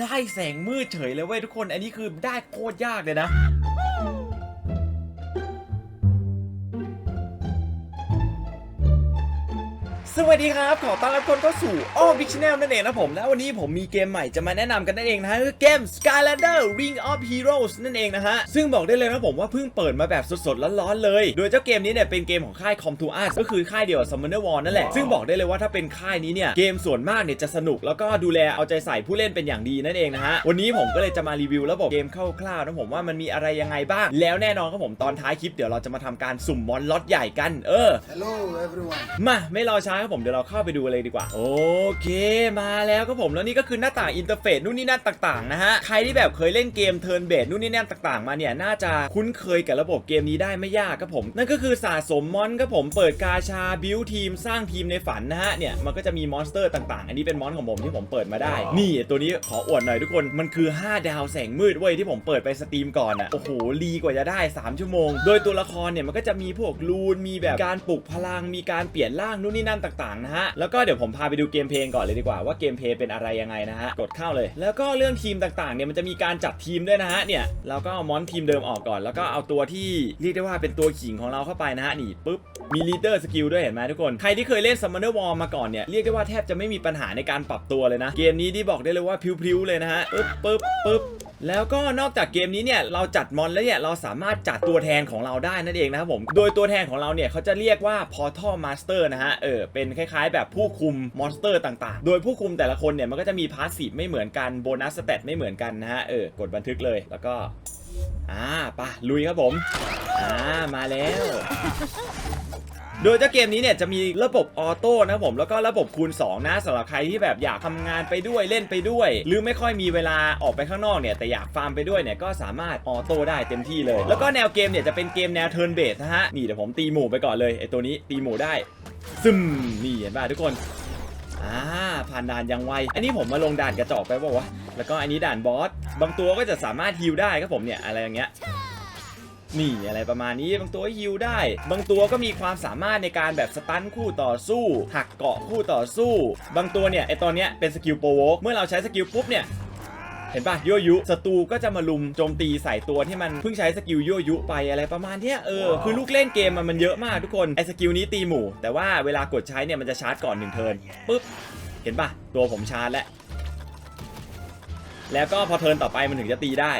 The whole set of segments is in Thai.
ได้แสงมืดเฉยเลยเว้ยทุกคน อันนี้คือได้โคตรยากเลยนะ สวัสดีครับ ขอต้อนรับคนเข้าสู่อ้อบิ๊กชแนลนั่นเองนะผม และวันนี้ผมมีเกมใหม่จะมาแนะนำกันนั่นเองนะฮะคือเกม Skylander Ring of Heroes นั่นเองนะฮะ ซึ่งบอกได้เลยนะผมว่าเพิ่งเปิดมาแบบสดๆร้อนๆเลย โดยเจ้าเกมนี้เนี่ยเป็นเกมของค่าย Com to Us ก็คือค่ายเดียวกับ Summoner War นั่นแหละ ซึ่งบอกได้เลยว่าถ้าเป็นค่ายนี้เนี่ยเกมส่วนมากเนี่ยจะสนุกแล้วก็ดูแลเอาใจใส่ผู้เล่นเป็นอย่างดีนั่นเองนะฮะ วันนี้ผมก็เลยจะมารีวิวระบบเกมคร่าวๆนะผมว่ามันมีอะไรยังไงบ้าง แล้วแน่นอนครับผมตอนท้ายคลิปเดี๋ยวเราจะมาทำการสุ่มมอนล็อตใหญ่กัน เออ Hello everyone. มาไม่รอช้าครับผมเดี๋ยวเราเข้าไปดูเลยดีกว่า โอเคมาแล้วครับผมแล้วนี่ก็คือหน้าต่างอินเทอร์เฟซนู่นนี่นั่นต่างๆนะฮะใครที่แบบเคยเล่นเกมเทิร์นเบสนู่นนี่นั่นต่างๆ มาเนี่ยน่าจะคุ้นเคยกับระบบเกมนี้ได้ไม่ยากครับผม นั่นก็คือสะสมมอนครับผมเปิดกาชาบิวทีมสร้างทีมในฝันนะฮะเนี่ยมันก็จะมีมอนสเตอร์ต่างๆ อันนี้เป็นมอนของผมที่ผมเปิดมาได้ นี่ตัวนี้ขออวดหน่อยทุกคนมันคือ 5 ดาวแสงมืดเว้ยที่ผมเปิดไปสตรีมก่อนอะโอ้โหลีกว่าจะได้ 3 ชั่วโมง โดยตัวละครเนี่ยมันก็จะมีพวกรูนมีแบบการปลุกพลังมีการเปลี่ยนร่างนู่นนี่นั่นต่างๆนะฮะแล้วก็เดี๋ยวผมพาไปดูเกมเพลงก่อนเลยดีกว่าว่าเกมเพลย์เป็นอะไรยังไงนะฮะกดเข้าเลย แล้วก็เรื่องทีมต่างๆเนี่ยมันจะมีการจัดทีมด้วยนะฮะเนี่ยเราก็เอามอนทีมเดิมออกก่อน แล้วก็เอาตัวที่เรียกได้ว่าเป็นตัวขิงของเราเข้าไปนะฮะนี่ปุ๊บมีลีดเดอร์สกิลด้วยเห็นไหมทุกคนใครที่เคยเล่น Summoner War มาก่อนเนี่ยเรียกได้ว่าแทบจะไม่มีปัญหาในการปรับตัวเลยนะ เกมนี้ที่บอกได้เลยว่าพริ้วๆเลยนะฮะปึ๊บปึ๊บปึ๊บ แล้วก็นอกจากเกมนี้เนี่ยเราจัดมอนแล้วเนี่ยเราสามารถจัดตัวแทนของเราได้นั่นเองนะครับผม โดยตัวแทนของเราเนี่ยเขาจะเรียกว่า Portal Master นะฮะ เออ เป็นคล้ายๆ แบบผู้คุมมอนสเตอร์ต่างๆ โดยผู้คุมแต่ละคนเนี่ยมันก็จะมีพาสซีฟไม่เหมือนกัน โบนัสสเตตไม่เหมือนกันนะฮะ เออ กดบันทึกเลย แล้วก็ อ่าปะลุยครับผม อ่า มาแล้ว โดยเจ้าเกมนี้เนี่ยจะมีระบบออโต้นะผมแล้วก็ระบบคูณ 2 นะสำหรับใครที่แบบอยากทำงานไปด้วยเล่นไปด้วย หรือไม่ค่อยมีเวลาออกไปข้างนอกเนี่ยแต่อยากฟาร์มไปด้วยเนี่ยก็สามารถออโต้ได้เต็มที่เลย แล้วก็แนวเกมเนี่ยจะเป็นเกมแนวเทิร์นเบสนะฮะนี่เดี๋ยวผมตีหมู่ไปก่อนเลยไอตัวนี้ตีหมู่ได้ซึมนี่เห็นป่ะทุกคนอ่าผ่านด่านยังไว อันนี้ผมมาลงด่านกระจอกไปบอกว่าวะแล้วก็อันนี้ด่านบอส บางตัวก็จะสามารถฮิลได้ครับผมเนี่ยอะไรอย่างเงี้ย นี่อะไรประมาณนี้บางตัวฮิวได้ บางตัวก็มีความสามารถในการแบบสตันคู่ต่อสู้หักเกาะคู่ต่อสู้ บางตัวเนี่ยไอตอนเนี้ยเป็นสกิลโปรโวกเมื่อเราใช้สกิลปุ๊บเนี่ยเห็นปะยั่วยุศัตรูก็จะมาลุมโจมตีใส่ตัวที่มันเพิ่งใช้สกิลยั่วยุไปอะไรประมาณเนี้ยเออคือลูกเล่นเกมมันมันเยอะมากทุกคนไอสกิลนี้ตีหมู่ แต่ว่าเวลากดใช้เนี่ยมันจะชาร์จก่อนหนึ่งเทิร์นปุ๊บเห็นปะตัวผมชาร์จแล้วแล้วก็พอเทิร์นต่อไปมันถึงจะตีได้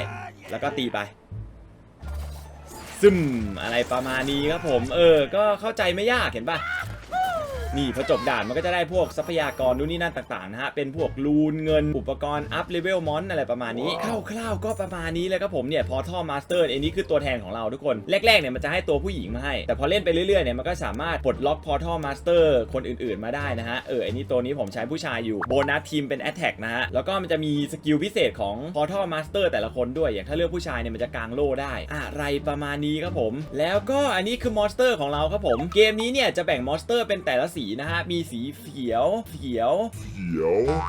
แล้วก็ตีไป ซึมอะไรประมาณนี้ครับผม เออ ก็เข้าใจไม่ยากเห็นปะ นี่พอจบด่านมันก็จะได้พวกทรัพยากรนู่นนี่นั่นต่างๆนะฮะ เป็นพวกลูนเงินอุปกรณ์อัพเลเวลมอนอะไรประมาณนี้คร่าวๆก็ประมาณนี้เลยครับผมเนี่ยพอท่อมาสเตอร์อันนี้คือตัวแทนของเราทุกคน แรกๆเนี่ยมันจะให้ตัวผู้หญิงมาให้ แต่พอเล่นไปเรื่อยๆเนี่ยมันก็สามารถปลดล็อกพอท่อมาสเตอร์คนอื่นๆมาได้นะฮะเอออันนี้ตัวนี้ผมใช้ผู้ชายอยู่โบนัสทีมเป็นแอตแทกนะฮะแล้วก็มันจะมีสกิลพิเศษของพอท่อมาสเตอร์แต่ละคนด้วยอย่างถ้าเลือกผู้ชายเนี่ยมันจะกางโล่ได้ อะไรประมาณนี้ครับผม แล้วก็อันนี้คือมอนสเตอร์ของเราครับผมเกมนี้เนี่ยจะแบ่งมอนสเตอร์เป็นแต่ละสีนะฮะ มีสีเขียว เขียว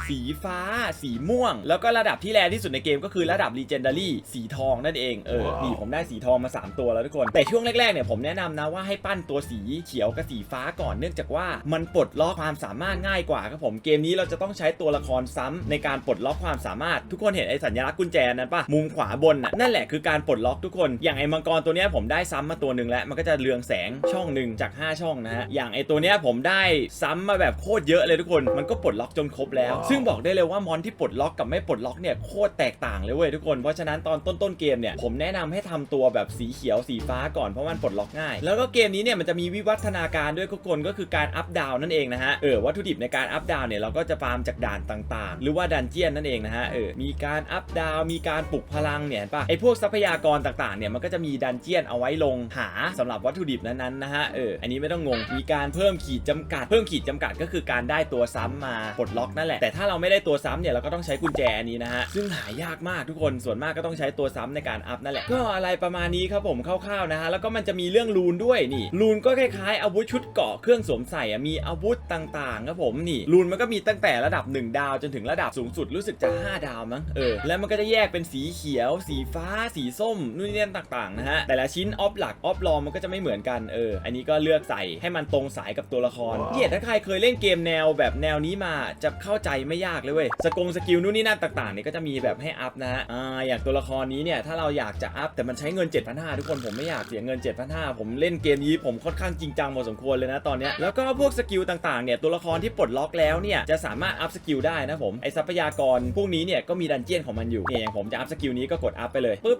สีฟ้า สีม่วง แล้วก็ระดับที่แรงที่สุดในเกมก็คือระดับ Legendary สีทองนั่นเอง เออ นี่ผมได้สีทองมา 3 ตัวแล้วทุกคน แต่ช่วงแรกๆเนี่ยผมแนะนำนะว่าให้ปั้นตัวสีเขียวกับสีฟ้าก่อนเนื่องจากว่ามันปลดล็อกความสามารถง่ายกว่าครับผม เกมนี้เราจะต้องใช้ตัวละครซ้ำในการปลดล็อกความสามารถ ทุกคนเห็นไอ้สัญลักษณ์กุญแจนั้นปะมุมขวาบนน่ะนั่นแหละคือการปลดล็อกทุกคน อย่างไอ้มังกรตัวเนี้ยผมได้ซ้ำมาตัวหนึ่งแล้วมันก็จะเรืองแสงช่องหนึ่งจาก 5 ช่องนะฮะอย่างไอ้ตัวเนี้ยผมได้ซ้ำมาแบบโคตรเยอะเลยทุกคน มันก็ปลดล็อกจนครบแล้ว ซึ่งบอกได้เลยว่ามอนที่ปลดล็อกกับไม่ปลดล็อกเนี่ยโคตรแตกต่างเลยเว้ยทุกคน เพราะฉะนั้นตอนต้นๆเกมเนี่ยผมแนะนำให้ทำตัวแบบสีเขียวสีฟ้าก่อนเพราะมันปลดล็อกง่าย แล้วก็เกมนี้เนี่ยมันจะมีวิวัฒนาการด้วยทุกคนก็คือการอัพดาวนั่นเองนะฮะ เออวัตถุดิบในการอัพดาวเนี่ยเราก็จะฟาร์มจากด่านต่างๆ หรือว่าดันเจียนนั่นเองนะฮะ เออ มีการอัพดาว มีการปลุกพลังเนี่ยเห็นปะไอพวกทรัพยากรต่างๆ เนี่ยมันก็จะมีดันเจียนเอาไว้ลงหาสำหรับวัตถุดิบนั้นๆนะฮะ เออ อันนี้ไม่ต้องงง มีการเพิ่มขีดจำกัด เพิ่มขีดจำกัดก็คือการได้ตัวซ้ำมาปลดล็อกนั่นแหละ แต่ถ้าเราไม่ได้ตัวซ้ำเนี่ยเราก็ต้องใช้กุญแจอันนี้นะฮะ ซึ่งหายากมากทุกคน ส่วนมากก็ต้องใช้ตัวซ้ำในการอัพนั่นแหละ ก็อะไรประมาณนี้ครับผมคร่าวๆนะฮะ แล้วก็มันจะมีเรื่องรูนด้วยนี่รูนก็คล้ายๆอาวุธชุดเกาะเครื่องสวมใส่อะมีอาวุธต่างๆครับผมนี่รูนมันก็มีตั้งแต่ระดับ 1 ดาวจนถึงระดับสูงสุดรู้สึกจะ 5 ดาวมั้ง เออ แล้วมันก็จะแยกเป็นสีเขียว สีฟ้า สีส้มนู่นนี่นั่นต่างๆนะฮะ แต่ละชิ้นออฟหลักออฟรองมันก็จะไม่เหมือนกัน เออ อันนี้ก็เลือกใส่ให้มันตรงสายกับตัวละครเนี่ยถ้าใครเคยเล่นเกมแนวแบบแนวนี้มาจะเข้าใจไม่ยากเลยเว้ยสกงสกิลนู่นนี่นั่นต่างๆเนี่ยก็จะมีแบบให้อัพนะฮะอ่าอย่างตัวละครนี้เนี่ยถ้าเราอยากจะอัพแต่มันใช้เงิน 7,500ทุกคนผมไม่อยากเสียเงิน 7,500ผมเล่นเกมนี้ผมค่อนข้างจริงจังพอสมควรเลยนะตอนเนี้ยแล้วก็พวกสกิลต่างๆเนี่ยตัวละครที่ปลดล็อกแล้วเนี่ยจะสามารถอัพสกิลได้นะผมไอทรัพยากรพวกนี้เนี่ยก็มีดันเจียนของมันอยู่เนี่ยอย่างผมจะอัพสกิลนี้ก็กดอัพไปเลยปุ๊บ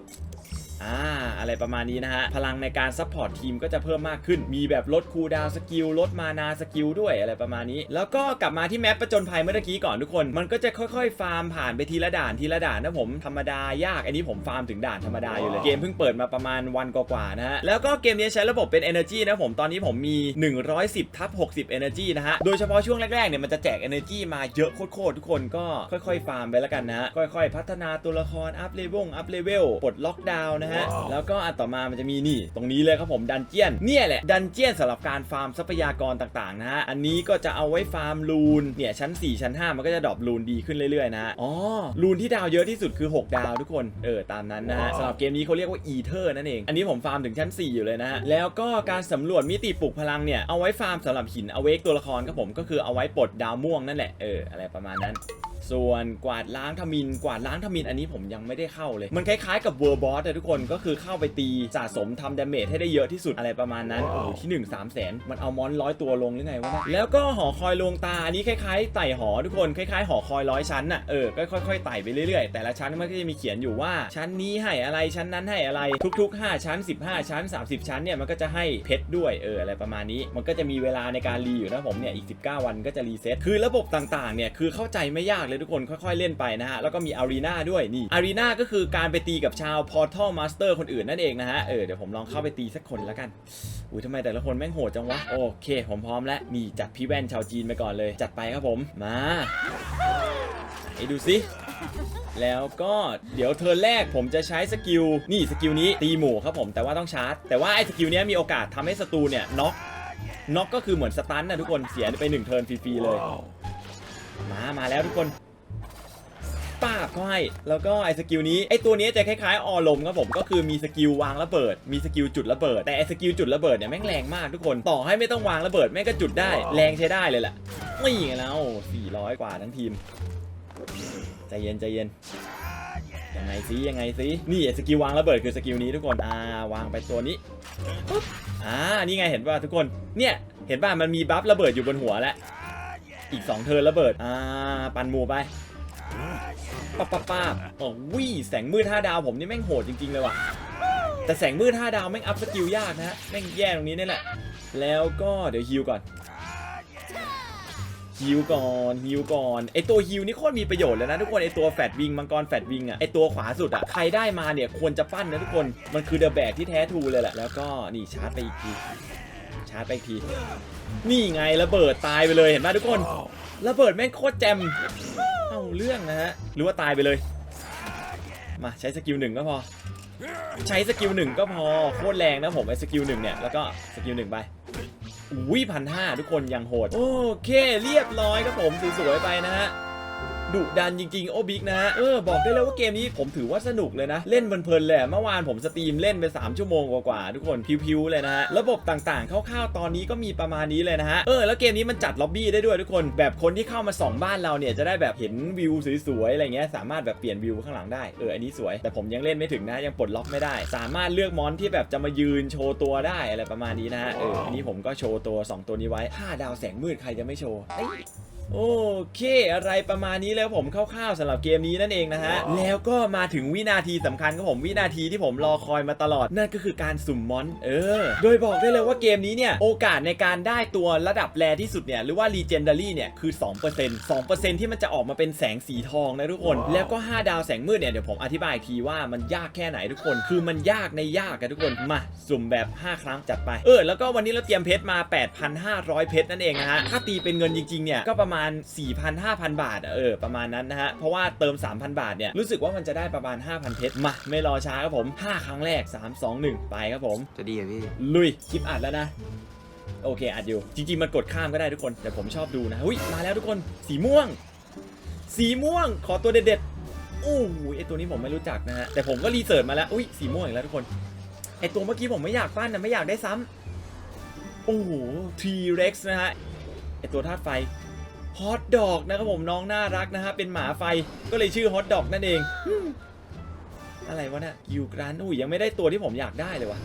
อ่าอะไรประมาณนี้นะฮะ พลังในการซัพพอร์ตทีมก็จะเพิ่มมากขึ้น มีแบบลดคูลดาวสกิลลดมานาสกิลด้วยอะไรประมาณนี้ แล้วก็กลับมาที่แมปประจนภัยเมื่อกี้ก่อนทุกคน มันก็จะค่อยๆ ฟาร์มผ่านไปทีละด่านทีละด่านนะผมธรรมดายาก อันนี้ผมฟาร์มถึงด่านธรรมดาอยู่เลย เกมเพิ่งเปิดมาประมาณวันกว่าๆนะฮะ แล้วก็เกมนี้ใช้ระบบเป็น Energy นะผม ตอนนี้ผมมี 110ทับ60 Energy นะฮะ โดยเฉพาะช่วงแรกๆเนี่ยมันจะแจก Energy มาเยอะโคตรๆทุกคนก็ค่อยๆ ฟาร์มไปแล้วกันนะฮะ ค่อย ๆ พัฒนาตัวละครอัพเลเวลอัพเลเวลปลดล็อกดาวน์นะฮะ แล้วก็อันต่อมามันจะมีนี่ ตรงนี้เลยครับผมดันเจียน เนี่ยแหละดันเจียนสำหรับการฟาร์มทรัพยากรต่างๆนะฮะ อันนี้ก็จะเอาไว้ฟาร์มลูน เนี่ยชั้น 4 ชั้น 5 มันก็จะดรอปลูนดีขึ้นเรื่อยๆนะฮะ อ๋อ ลูนที่ดาวเยอะที่สุดคือ 6 ดาวทุกคน เออตามนั้นนะฮะสำหรับเกมนี้เขาเรียกว่าอีเทอร์นั่นเอง อันนี้ผมฟาร์มถึงชั้น 4 อยู่เลยนะฮะ แล้วก็การสำรวจมิติปลุกพลังเนี่ย เอาไว้ฟาร์มสำหรับหินเอาเวกตัวละครครับผม ก็คือเอาไว้ปลดดาวม่วงนั่นแหละ เออ อะไรประมาณนั้น ส่วนกวาดล้างทมินกวาดล้างทมินอันนี้ผมยังไม่ได้เข้าเลย มันคล้ายๆกับเวอร์บอสแต่ทุกคนก็คือเข้าไปตีสะสมทำดาเมจให้ได้เยอะที่สุดอะไรประมาณนั้นโอ้โหที่ 1 3 0 0แสนมันเอามอนร้อยตัวลงหรือไงวะเนี่ยแล้วก็หอคอยลวงตาอันนี้คล้ายๆไต่หอทุกคนคล้ายๆหอคอยร้อยชั้นน่ะเออก็ค่อยๆไต่ไปเรื่อยๆ แต่ละชั้นมันก็จะมีเขียนอยู่ว่าชั้นนี้ให้อะไรชั้นนั้นให้อะไรทุก ๆ 5 ชั้น 15 ชั้น 30 ชั้นเนี่ยมันก็จะให้เพชรด้วยเอออะไรประมาณนี้ มันก็จะมีเวลาในการรีอยู่นะผมเนี่ยอีก 19 วันก็จะรีเซ็ตคือระบบต่างๆเนี่ยคือเข้าใจไม่ยากเลยทุกคนค่อยๆเล่นไปนะฮะแล้วก็มีอารีนาด้วยนี่อารีนาก็คือการไปตีกับชาว Portal Master คนอื่นนั่นเองนะฮะเออเดี๋ยวผมลองเข้าไปตีสักคนแล้วกันอุ้ยทำไมแต่ละคนแม่งโหดจังวะโอเค ผมพร้อมแล้วนี่จัดพี่แว่นชาวจีนไปก่อนเลย จัดไปครับผมมาไอ้ดูสิแล้วก็เดี๋ยวเทิร์นแรกผมจะใช้สกิลนี่สกิลนี้ตีหมู่ครับผมแต่ว่าต้องชาร์จ แต่ว่าไอ้สกิลนี้มีโอกาสทำให้ศัตรูเนี่ยน็อกน็อกก็คือเหมือนสตันนะทุกคนเสียไปหนึ่งเทิร์นฟรีๆเลย มามาแล้วทุกคนป้าบเขาให้แล้วก็ไอ้สกิลนี้ไอ้ตัวนี้จะคล้ายๆออลมครับผมก็คือมีสกิลวางระเบิด มีสกิลจุดระเบิด แต่ไอ้สกิลจุดระเบิดเนี่ยแม่งแรงมากทุกคนต่อให้ไม่ต้องวางระเบิดแม่งก็จุดได้ แรงใช้ได้เลยแหละนี่ไงแล้ว400 กว่าทั้งทีมใจเย็นใจเย็นยังไงซิยังไงซินี่ไอ้สกิลวางระเบิดคือสกิลนี้ทุกคนอ่าวางไปตัวนี้ปุ๊บอ่านี่ไงเห็นป่ะทุกคนเนี่ยเห็นป่ะมันมีบัฟระเบิดอยู่บนหัวแล้ว อีก2เทิร์นระเบิด อ่า ปันหมูไปป้าป้าป้าโอ้วิแสงมืด5ดาวผมนี่แม่งโหดจริง ๆ เลยว่ะ แต่แสงมืด5ดาวแม่งอัพสกิลยากนะฮะ แม่งแย่ตรงนี้นี่แหละ แล้วก็เดี๋ยวฮิวก่อนฮิวก่อนฮิวก่อนไอตัวฮิวนี่โคตรมีประโยชน์เลยนะทุกคนไอตัวแฟดวิงมังกรแฟดวิงอะไอตัวขวาสุดอะใครได้มาเนี่ยควรจะปั้นนะทุกคนมันคือเดอะแบกที่แท้ทูเลยแหละแล้วก็นี่ชาร์จไปอีกที ชาร์จไปอีกที นี่ไงระเบิดตายไปเลยเห็นไหมทุกคนระเบิดแม่งโคตรแจมเอาเรื่องนะฮะหรือว่าตายไปเลย มาใช้สกิลหนึ่งก็พอ ใช้สกิลหนึ่งก็พอโคตรแรงนะผมไอ้สกิลหนึ่งเนี่ยแล้วก็สกิลหนึ่งไปอุ้ยพันห้าทุกคนยังโหด โอเคเรียบร้อยครับผมสวยๆไปนะฮะ ดุดันจริงๆ โอบิ๊กนะฮะ เออ บอกได้เลยว่าเกมนี้ผมถือว่าสนุกเลยนะ เล่นเพลินๆเลยอะเมื่อวานผมสตรีมเล่นไป 3 ชั่วโมงกว่าๆทุกคนพิวๆเลยนะฮะ ระบบต่างๆคร่าวๆตอนนี้ก็มีประมาณนี้เลยนะฮะ เออ แล้วเกมนี้มันจัดล็อบบี้ได้ด้วยทุกคน แบบคนที่เข้ามาส่องบ้านเราเนี่ยจะได้แบบเห็นวิวสวยๆอะไรเงี้ยสามารถแบบเปลี่ยนวิวข้างหลังได้เอออันนี้สวย แต่ผมยังเล่นไม่ถึงนะยังปลดล็อกไม่ได้ สามารถเลือกมอนที่แบบจะมายืนโชว์ตัวได้อะไรประมาณนี้นะฮะเอออันนี้ผมก็โชว์ตัวสองตัวนี้ไว้ห้าดาวแสงมืดใครจะไม่โชว์ โอเค อะไรประมาณนี้แล้วผมคร่าวๆสำหรับเกมนี้นั่นเองนะฮะ แล้วก็มาถึงวินาทีสำคัญของผมวินาทีที่ผมรอคอยมาตลอด นั่นก็คือการสุ่มมอน เออ โดยบอกได้เลยว่าเกมนี้เนี่ย โอกาสในการได้ตัวระดับแรที่สุดเนี่ย หรือว่า Legendary เนี่ย คือ 2% 2%ที่มันจะออกมาเป็นแสงสีทองนะทุกคน แล้วก็ 5 ดาวแสงมืดเนี่ย เดี๋ยวผมอธิบายอีกทีว่ามันยากแค่ไหนทุกคน คือมันยากในยากกันทุกคน มาสุ่มแบบ 5 ครั้งจัดไป เออ แล้วก็วันนี้เราเตรียมเพชรมา 8,500 เพชรนั่นเองนะฮะ ถ้าตีเป็นเงินจริงๆเนี่ยก็ประมาณ4,000-5,000 บาทอะเออประมาณนั้นนะฮะเพราะว่าเติม 3,000 บาทเนี่ยรู้สึกว่ามันจะได้ประมาณ 5,000เพชรมาไม่รอช้าครับผม 5 ครั้งแรก 3 2 1 ไปครับผม จะดีอะพี่ ลุยคลิปอัดแล้วนะโอเคอัดอยู่ จริง ๆ มันกดข้ามก็ได้ทุกคน แต่ผมชอบดูนะอุ้ยมาแล้วทุกคนสีม่วง สีม่วงขอตัวเด็ดๆโอ้ยไอตัวนี้ผมไม่รู้จักนะฮะแต่ผมก็รีเสิร์ชมาแล้วอุ้ยสีม่วงอีกแล้วทุกคนไอตัวเมื่อกี้ผมไม่อยากปั้นนะไม่อยากได้ซ้ำโอ้โห T-Rex นะฮะอตัวธาตุไฟ ฮอตดอกนะครับผมน้องน่ารักนะฮะเป็นหมาไฟก็เลยชื่อฮอตดอกนั่นเองอืมอะไรวะเนี่ยกิวกรันอุ้ยยังไม่ได้ตัวที่ผมอยากได้เลยวะ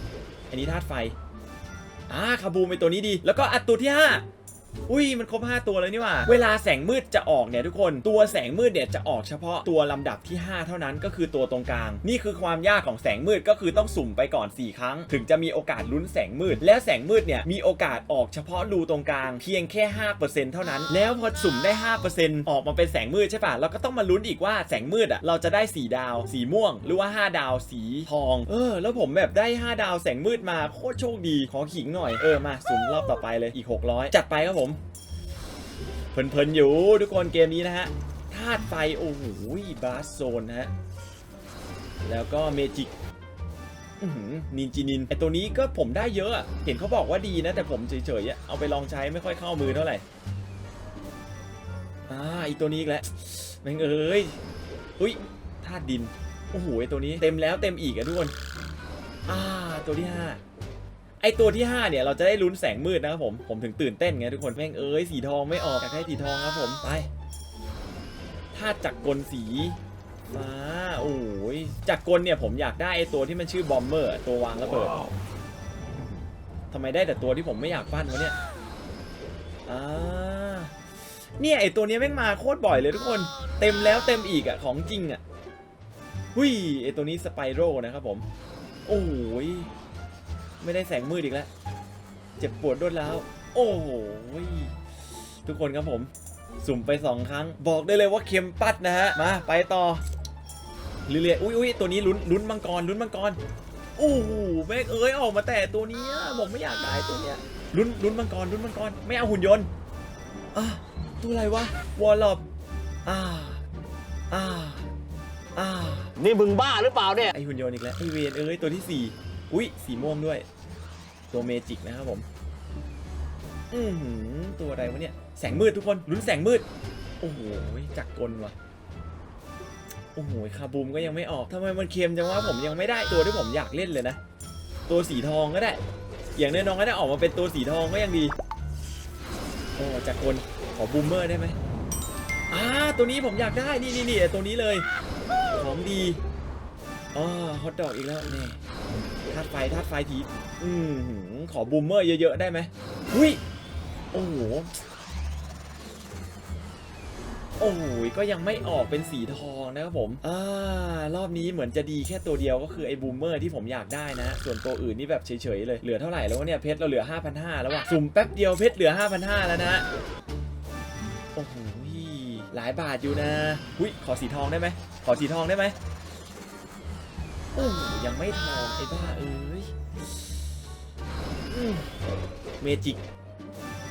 อันนี้ธาตุไฟอ่าคาบูมเป็นตัวนี้ดี แล้วก็อัดตัวที่ห้า อุ้ยมันครบ 5 ตัวเลยนี่ว่า เวลาแสงมืดจะออกเนี่ยทุกคนตัวแสงมืดเนี่ยจะออกเฉพาะตัวลำดับที่ 5 เท่านั้นก็คือตัวตรงกลาง นี่คือความยากของแสงมืดก็คือต้องสุ่มไปก่อน 4 ครั้ง ถึงจะมีโอกาสลุ้นแสงมืด และแสงมืดเนี่ยมีโอกาสออกเฉพาะรูตรงกลาง เพียงแค่ 5%เท่านั้น แล้วพอสุ่มได้ 5%ออกมาเป็นแสงมืดใช่ปะเราก็ต้องมาลุ้นอีกว่าแสงมืดอะเราจะได้สีดาว สีม่วง หรือว่า 5 ดาวสีทอง เออ แล้วผมแบบได้ 5 ดาวแสงมืดมาโคตรโชคดีขอขิงหน่อยเออมาสุ่มรอบต่อไปเลยอีก 600 จัดไปครับผมเพลินๆอยู่ทุกคนเกมนี้นะฮะธาตุไฟโอ้โหบาสโซนฮะแล้วก็เมจิกนินจินินไอตัวนี้ก็ผมได้เยอะเห็นเขาบอกว่าดีนะแต่ผมเฉยๆเอาไปลองใช้ไม่ค่อยเข้ามือเท่าไหร่อ่าอีตัวนี้อีกแล้วแม่งเอ้ยอุ้ยธาตุดินโอ้โหไอตัวนี้เต็มแล้วเต็มอีกอะทุกคนอ่าตัวที่ห้า ไอตัวที่ 5 เนี่ย เราจะได้ลุ้นแสงมืดนะครับผม ผมถึงตื่นเต้นไงทุกคนแม่งเอ้ยสีทองไม่ออกอยากได้สีทองครับผมไปธาตุจักรกลสีฟ้าโอ้ยจักรกลเนี่ยผมอยากได้ไอตัวที่มันชื่อบอมเมอร์ตัววางระเบิดทำไมได้แต่ตัวที่ผมไม่อยากปั้นวะเนี่ยอ่าเนี่ยไอตัวเนี้ยแม่งมาโคตรบ่อยเลยทุกคน เต็มแล้วเต็มอีกอะของจริงอะหุยไอตัวนี้สไปโร่นะครับผมโอ้ย ไม่ได้แสงมืดอีกแล้ว เจ็บปวดรวดร้าวโอ้โหทุกคนครับผม สุ่มไปสองครั้ง บอกได้เลยว่าเค็มปัดนะฮะ มา ไปต่อ เรื่อยๆ อุ้ยอุ้ยตัวนี้ลุ้นลุ้นมังกรลุ้นมังกรโอ้โหแม่งเอ้ยออกมาแต่ตัวเนี้ยผมไม่อยากได้ตัวเนี้ยลุ้นลุ้นมังกรลุ้นมังกรไม่เอาหุ่นยนต์อะตัวอะไรวะวอลล็อบอ่าอ่าอ่านี่มึงบ้าหรือเปล่าเนี่ยไอหุ่นยนต์อีกแล้วไอเวนเอ้ยตัวที่สี่ อุ้ยสีม่วงด้วย ตัวเมจิกนะครับผม อือหือตัวอะไรวะเนี่ย แสงมืดทุกคนลุ้นแสงมืด โอ้โหจักรกลว่ะโอ้โหคาบูมก็ยังไม่ออกทำไมมันเค็มจังวะผมยังไม่ได้ตัวที่ผมอยากเล่นเลยนะ ตัวสีทองก็ได้ อย่างน้อยๆก็ได้ออกมาเป็นตัวสีทองก็ยังดี โอ้จักรกลขอบูมเมอร์ได้ไหมอ่าตัวนี้ผมอยากได้นี่นี่นี่ตัวนี้เลย ของดีอ๋อฮอตดอกอีกแล้วเนี่ย ธาตุไฟธาตุไฟทีอืมขอบูมเมอร์เยอะๆได้ไหมหุ้ยโอ้โหโอ้โหก็ยังไม่ออกเป็นสีทองนะครับผม อ่ารอบนี้เหมือนจะดีแค่ตัวเดียวก็คือไอ้บูมเมอร์ที่ผมอยากได้นะ ส่วนตัวอื่นนี่แบบเฉยๆเลย เหลือเท่าไหร่แล้ววะเนี่ยเพชรเราเหลือ 5,500 แล้วว่ะสุ่มแป๊บเดียวเพชรเหลือ 5,500 แล้วนะโอ้โหหลายบาทอยู่นะ หุ้ยขอสีทองได้ไหม ขอสีทองได้ไหม อ้ยังไม่ทองไอ้บ้าเอ้ยอืมเมจิก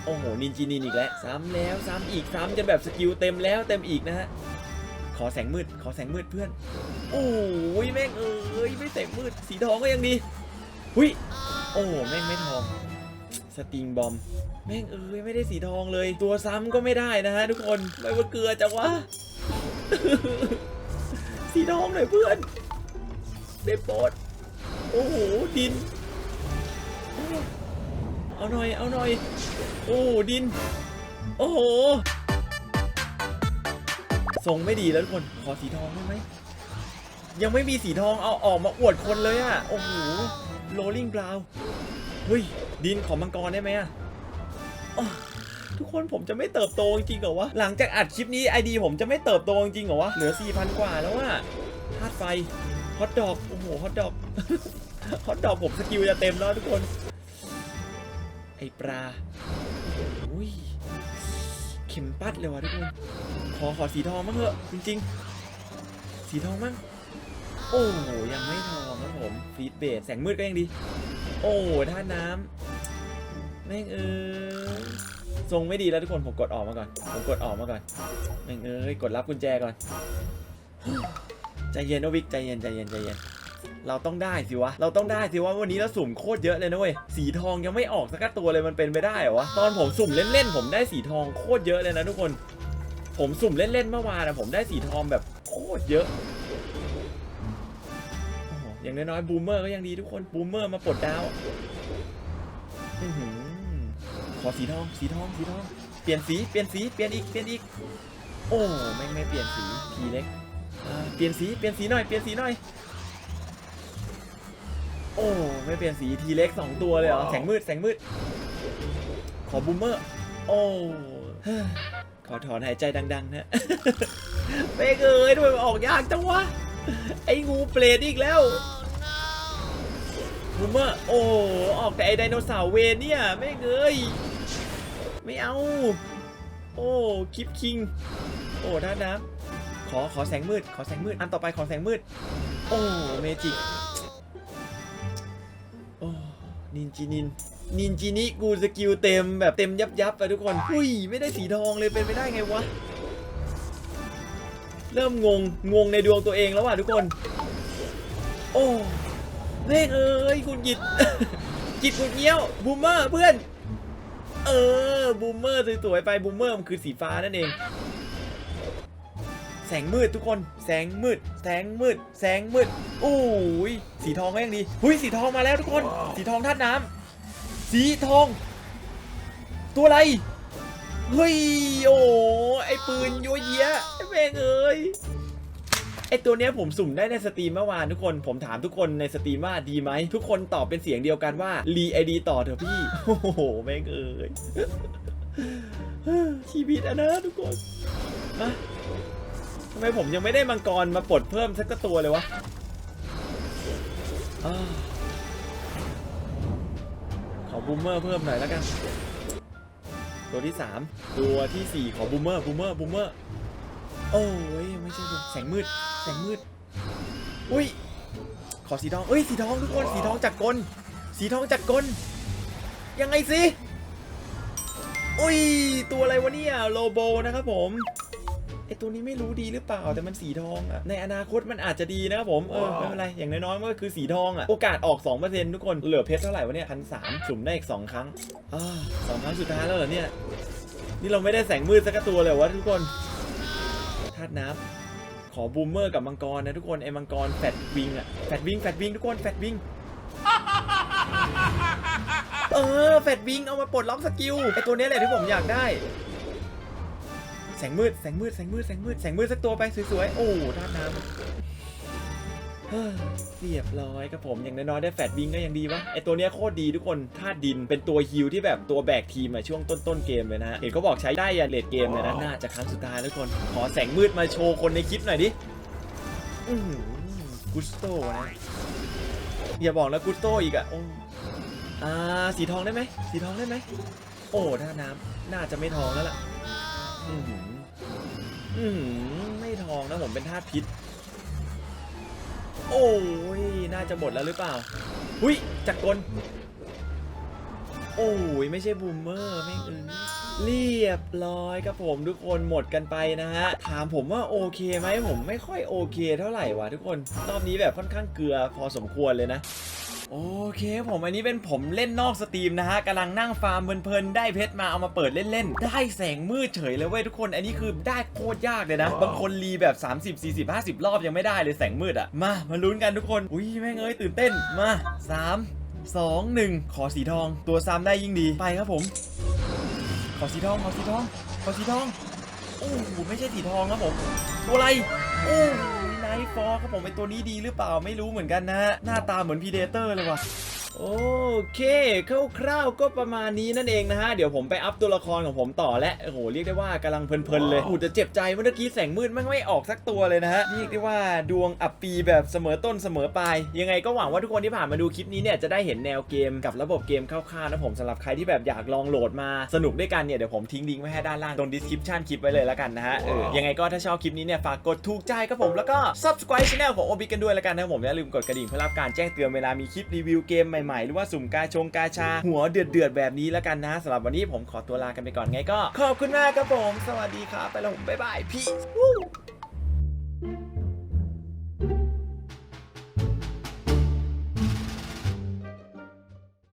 โอ้โห นินจินินอีกแล้ว ซ้ำแล้ว ซ้ำอีก ซ้ำจนแบบสกิลเต็มแล้วเต็มอีกนะฮะ ขอแสงมืด ขอแสงมืดเพื่อน โอ้ยแม่งเอ้ย ไม่แสงมืด สีทองก็ยังดี หุยโอ้แม่งไม่ทอง สติงบอม แม่งเอ้ยไม่ได้สีทองเลย ตัวซ้ำก็ไม่ได้นะฮะทุกคน ไม่ว่าเกลือจังวะ สีทองหน่อยเพื่อน ได้โปรดโอ้โห ดิน เอาหน่อย เอาหน่อย โอ้ดิน โอ้โหทรงไม่ดีแล้วทุกคน ขอสีทองได้ไหม ยังไม่มีสีทอง เอาออกมาอวดคนเลยอะโอ้โห โรลลิงบราวเฮ้ย ดินขอมังกรได้ไหมอะทุกคนผมจะไม่เติบโตจริงเหรอวะ หลังจากอัดคลิปนี้ไอดีผมจะไม่เติบโตจริงเหรอวะ เหลือ 4,000 กว่าแล้วอะธาตุไฟ ฮอตดอก โอ้โห ฮอตดอก ฮอตดอกผมสกิลจะเต็มแล้วทุกคน ไอปลาอุ้ย เข็มปัดเลยวะทุกคน ขอขอสีทองมั้งเถอะ จริง ๆ สีทองมั้ง โอ้โห ยังไม่ทองครับผมฟีดเบสแสงมืดก็ยังดี โอ้ท่าน้ำแม่งเอ้ยทรงไม่ดีแล้วทุกคนผมกดออกมาก่อน ผมกดออกมาก่อนแม่งเอ้ยกดรับกุญแจก่อน เย็นนะวิกใจเย็นใจเย็นใจเย็นเราต้องได้สิวะ เราต้องได้สิวะวันนี้เราสุ่มโคตรเยอะเลยนะเว้ย สีทองยังไม่ออกสักตัวเลยมันเป็นไปได้เหรอวะ ตอนผมสุ่มเล่นๆผมได้สีทองโคตรเยอะเลยนะทุกคน ผมสุ่มเล่นๆเมื่อวานนะผมได้สีทองแบบโคตรเยอะ อย่างน้อยๆบูมเมอร์ก็ยังดีทุกคนบูมเมอร์มาปลดดาวขอสีทองสีทองสีทอง เปลี่ยนสีเปลี่ยนสีเปลี่ยนอีกเปลี่ยนอีก โอ้ไม่ไม่เปลี่ยนสีทีเล็ก เปลี่ยนสีเปลี่ยนสีหน่อยเปลี่ยนสีหน่อย โอ้ไม่เปลี่ยนสีทีเล็กสองตัวเลยเหรอแสงมืดแสงมืด ขอบูมเมอร์ โอ้เฮ้ยขอถอนหายใจดังๆนะเป๊กเอ้ยทำไมมันออกยากจังวะ ไอ้งูเปรตอีกแล้วบูมเมอร์ โอ้ออกแต่ไอ้ไดโนเสาร์เวนเนี่ยไม่เงยไม่เอา โอ้ คลิปคิง โอ้ท่านน้ำ ขอขอแสงมืด ขอแสงมืด อันต่อไปขอแสงมืด โอ้เมจิกโอ้นินจินิน นินจินิกูสกิลเต็มแบบเต็มยับยับไปทุกคนหุ้ย ไม่ได้สีทองเลยเป็นไปได้ไงวะ เริ่มงง งงในดวงตัวเองแล้วว่ะทุกคน โอ้เล่งเอ้ยคุณกิดกิดกุดเงี้ยวบูมเมอร์เพื่อน เออบูมเมอร์สวยๆไปบูมเมอร์มันคือสีฟ้านั่นเอง แสงมืดทุกคน แสงมืด แสงมืด แสงมืดโอ้ยสีทองก็ยังดีหุยสีทองมาแล้วทุกคน สีทองธาตุน้ำสีทอง ตัวอะไรเฮ้ยโอ้ไอปืนยัวเยียไอแม่งเอ้ยไอตัวเนี้ยผมสุ่มได้ในสตรีมเมื่อวานทุกคนผมถามทุกคนในสตรีมว่าดีไหม ทุกคนตอบเป็นเสียงเดียวกันว่ารีไอดีต่อเถอะพี่ โอ้โหแม่งเอ้ยชีวิตอะนะทุกคนมาทำไมผมยังไม่ได้มังกรมาปลดเพิ่มสักตัวเลยวะอ้าวขอบูมเมอร์เพิ่มหน่อยแล้วกัน ตัวที่ 3 ตัวทีสี่4 ขอบูมเมอร์บูมเมอร์บูมเมอร์โอ้ยไม่ใช่บูมแสงมืดแสงมืด อุ้ย ขอสีทองเอ้ยสีทองทุกคนสีทองจากกลสีทองจากกลยังไงสิ อุ้ย ตัวอะไรวะเนี่ยโลโบนะครับผม ไอตัวนี้ไม่รู้ดีหรือเปล่าแต่มันสีทองอะในอนาคตมันอาจจะดีนะครับผมเออไม่เป็นไรอย่างน้อยๆมันก็คือสีทองอะโอกาสออก2%ทุกคนเหลือเพชรเท่าไหร่วะเนี่ยพันสามสุ่มได้อีกสองครั้งอ่าสองครั้งสุดท้ายแล้วเหรอเนี่ยนี่เราไม่ได้แสงมืดสักตัวเลยวะทุกคนธาตุน้ำขอบูมเมอร์กับมังกรนะทุกคนไอ้มังกรแฟดวิงอะแฟดวิงแฟดวิงทุกคนแฟดวิงเออแฟดวิงเอามาปลดล็อกสกิลไอตัวเนี้ยแหละที่ผมอยากได้ แสงมืดแสงมืดแสงมืดแสงมืดแสงมืดสักตัวไปสวยๆโอ้ท่าน้ำเรียบร้อยครับผมอย่างน้อยๆได้แฟดวิงก็ยังดีวะไอตัวเนี้ยโคตรดีทุกคนธาตุดินเป็นตัวฮิลที่แบบตัวแบกทีมอะช่วงต้นๆเกมเลยนะฮะเห็นเขาบอกใช้ได้ยันเลดเกมเลยนะน่าจะครั้งสุดท้ายทุกคน ขอแสงมืดมาโชว์คนในคลิปหน่อยดิอืกุสโตนะอย่าบอกนะกุสโตอีกอะโอ้อ่าสีทองได้ไหมสีทองได้ไหมโอ้ถ้าน้ำน่าจะไม่ทองแล้วล่ะ อือหืออือหือไม่ทองนะผมเป็นธาตุพิษ โอ้ย น่าจะหมดแล้วหรือเปล่า หุยจักรกล โอ้ย ไม่ใช่บูมเมอร์ไม่เออเรียบร้อยครับผมทุกคนหมดกันไปนะฮะ ถามผมว่าโอเคไหมผมไม่ค่อยโอเคเท่าไหร่วะทุกคน รอบนี้แบบค่อนข้างเกลือพอสมควรเลยนะ โอเคผมอันนี้เป็นผมเล่นนอกสตรีมนะฮะกำลังนั่งฟาร์มเพลินๆได้เพชรมาเอามาเปิดเล่นๆ ได้แสงมืดเฉยเลยเว้ยทุกคน อันนี้คือได้โคตรยากเลยนะ บางคนรีแบบ 30 40 50 รอบยังไม่ได้เลยแสงมืดอะมา มาลุ้นกันทุกคน อุ้ยแม่งเอ้ยตื่นเต้นมา 3 2 1 ขอสีทอง ตัวซ้ำได้ยิ่งดีไปครับผม ขอสีทองขอสีทองขอสีทองโอ้โหไม่ใช่สีทองครับผม ตัวอะไรโอ้ไน ฟอครับผมไอตัวนี้ดีหรือเปล่าไม่รู้เหมือนกันนะฮะหน้าตาเหมือนพีเดเตอร์เลยว่ะ โอเคคร่าวๆก็ประมาณนี้นั่นเองนะฮะ เดี๋ยวผมไปอัพตัวละครของผมต่อและโอ้โหเรียกได้ว่ากำลังเพลินๆเลยอูจะเจ็บใจเมื่อกี้แสงมืดไม่ไม่ออกสักตัวเลยนะฮะเรียกได้ว่าดวงอับปีแบบเสมอต้นเสมอปลายยังไงก็หวังว่าทุกคนที่ผ่านมาดูคลิปนี้เนี่ยจะได้เห็นแนวเกมกับระบบเกมคร่าวๆนะผมสำหรับใครที่แบบอยากลองโหลดมาสนุกด้วยกันเนี่ยเดี๋ยวผมทิ้งลิงก์ไว้ให้ด้านล่างตรง description คลิปไว้เลยแล้วกันนะฮะเออยังไงก็ถ้าชอบคลิปนี้เนี่ยฝากกดถูกใจครับผมแล้วก็ subscribe channel ของ Obi กันด้วยแล้วกันนะครับผมอย่าลืมกดกระดิ่งเพื่อรับการแจ้งเตือนเวลามีคลิปรีวิวเกมใหม่ๆ หรือว่าสุ่มกาชงกาชา หัวเดือดๆแบบนี้แล้วกันนะสำหรับวันนี้ผมขอตัวลากันไปก่อนไงก็ ขอบคุณมากครับผม สวัสดีครับไปแล้วผมบ๊ายบายพี่